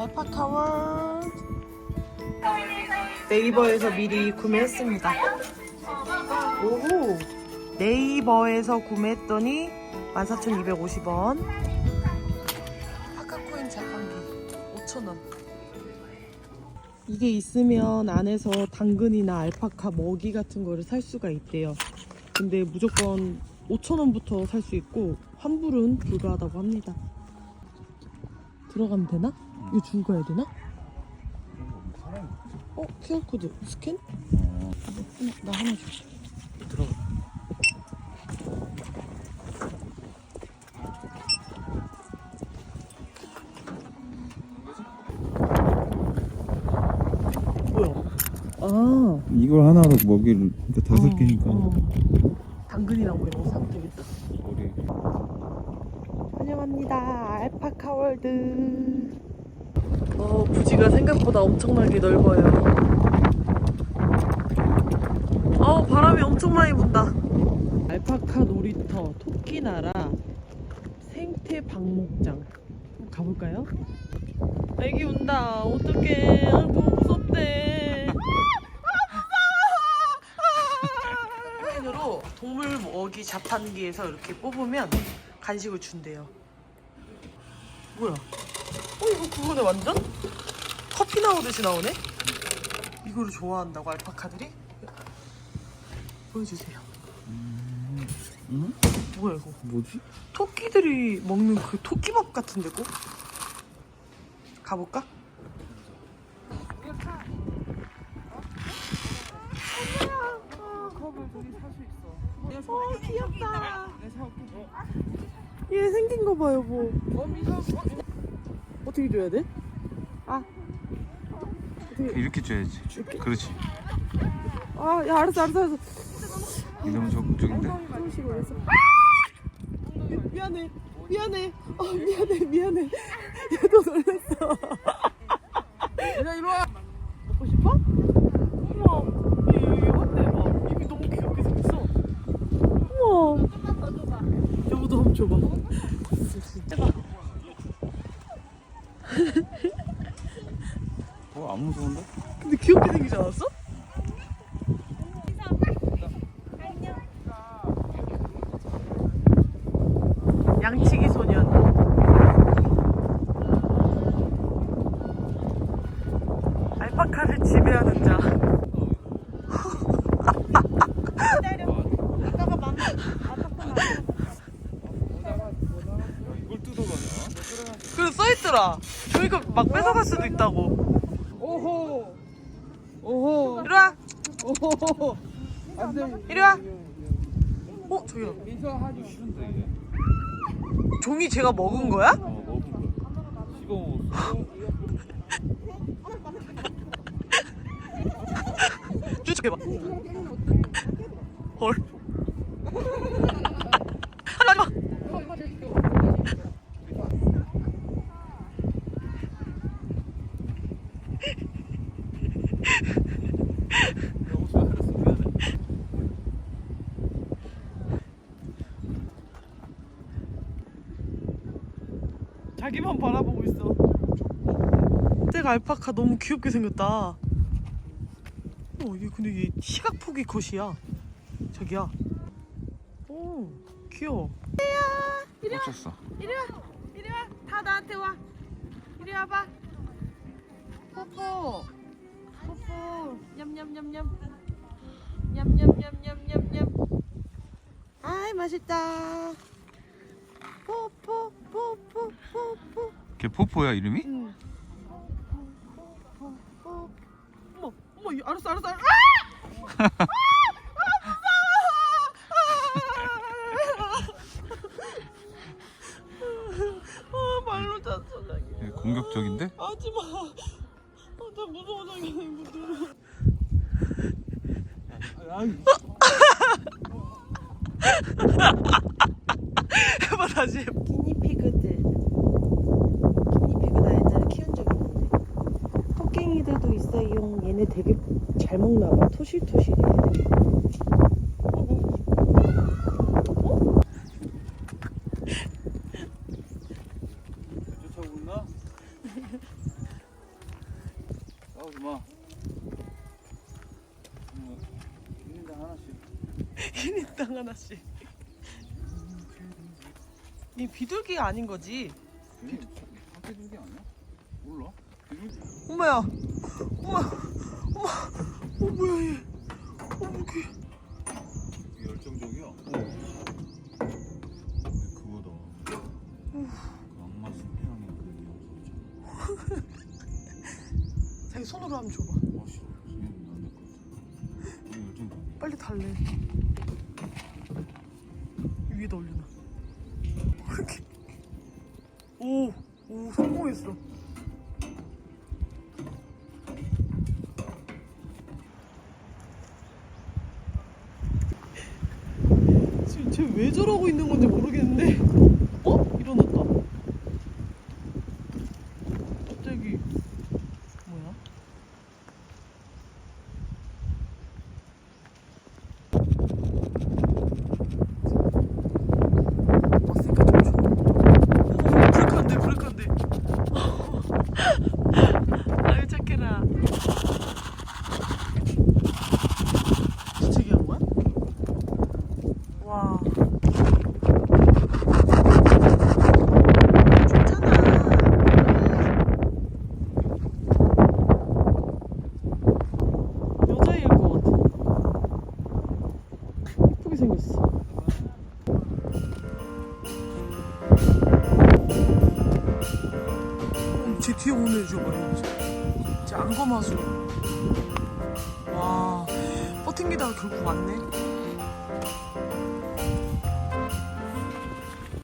알파카월 네이버에서 미리 구매했습니다. 오호 네이버에서 구매했더니 14,250원. 파카코인 자판기 5,000원. 이게 있으면 안에서 당근이나 알파카 먹이 같은 거를 살 수가 있대요. 근데 무조건 5,000원부터 살 수 있고 환불은 불가하다고 합니다. 들어가면 되나? 이거 주고 가야 되나? 어? QR코드 스캔? 어, 나 하나 줘. 들어가. 뭐야? 아. 이걸 하나로 먹이를 그러니까 다섯 어, 개니까 어. 당근이랑 뭐 이런 거 사면 되겠다. 우리 환영합니다. 알파카 월드. 어, 부지가 생각보다 엄청나게 넓어요. 어, 바람이 엄청 많이 분다. 알파카 놀이터, 토끼나라, 생태 박목장. 한번 가볼까요? 애기 운다. 어떡해. 아이고, 무섭대. 펜으로 동물 먹이 자판기에서 이렇게 뽑으면 간식을 준대요. 뭐야? 어 이거 그거네 완전? 커피 나오듯이 나오네? 이거를 좋아한다고 알파카들이? 보여주세요. 응? 뭐야 이거? 뭐지? 토끼들이 먹는 그 토끼밥 같은 데고? 가볼까? 어 귀엽다. 얘 생긴 거봐 여보. 어떻게 줘야 돼? 아. 어떻게? 이렇게 줘야지 이렇게? 그렇지 아, 야 알았어 알았어 알았어. 이러면 적극적인데 조금씩 올렸어. 미- 미안해 미안해 어 미안해 미안해 얘도 놀랐어. 야 이리 와. 먹고 싶어? 우와 얘, 얘 어때 봐. 입이 너무 귀엽게 생겼어. 우와. 여보도 한번 줘봐. 진짜. 안 무서운데? 근데 귀엽게 생기지 않았어? 양치기 소년. 알파카를 지배하는 자. 그래 써있더라. 저희가 막 뺏어갈 수도 있다고. 오호 이리 와. 오호 안 돼 이리 와. 어 저기요. 인사하지 싫은데 이게 종이 제가 먹은 거야? 어 먹은 거야 씹어 먹었어 쭉 해봐. 헐. 자기만 바라보고 있어. 쟤가 알파카 너무 귀엽게 생겼다. 어, 얘 근데 얘 시각폭이 컷이야. 저기야. 오, 귀여워. 꽂혔어 이리 와, 이리 와. 다 나한테 와. 이리 와봐. 뽀뽀. 뽀뽀. 냠냠냠냠. 냠냠냠냠냠냠. 아이 맛있다. 뽀뽀 뽀뽀. 걔 포포야 이름이? 응. 어머, 어머, 이- 알았어, 알았어, 알았어. 아! 아, 말로 잤어, 자기. 얘 공격적인데? 하지 마. 아, 나 무서워, 자기. 해봐, 다시 해봐. 기니피그들. 기니피그 나 옛날에 키운 적 있는데. 토깽이들도 있어요. 얘네 되게 잘 먹나 봐. 토실토실해. 애들이. 쫓아오나? 마. 있는데 하나씩. 1인당 하나씩. 이 비둘기가 아닌 거지? 준게 아니야? 몰라. 엄마야. 엄마. 엄마. 어 뭐야 얘. 어 뭐게. 열정적이야. 어. 그거다. 그 악마 수피랑의 그 자기 손으로 한번 줘봐. 어, 싫어. 얘는 안될 것 같아. 되게 열정적이야. 빨리 달래. 위에다 올려놔. 이렇게. 오, 오 성공했어. 쟤 왜 저러고 있는 건지 모르겠는데. 어? 일어났다. 갑자기 뭐야? 왔으니까 좀 줘. 오, 불칸데, 불칸데. 아유, 착해라. 오는 애 줘봐, 이거. 제 안검하수. 와, 버팅기다가 결국 왔네.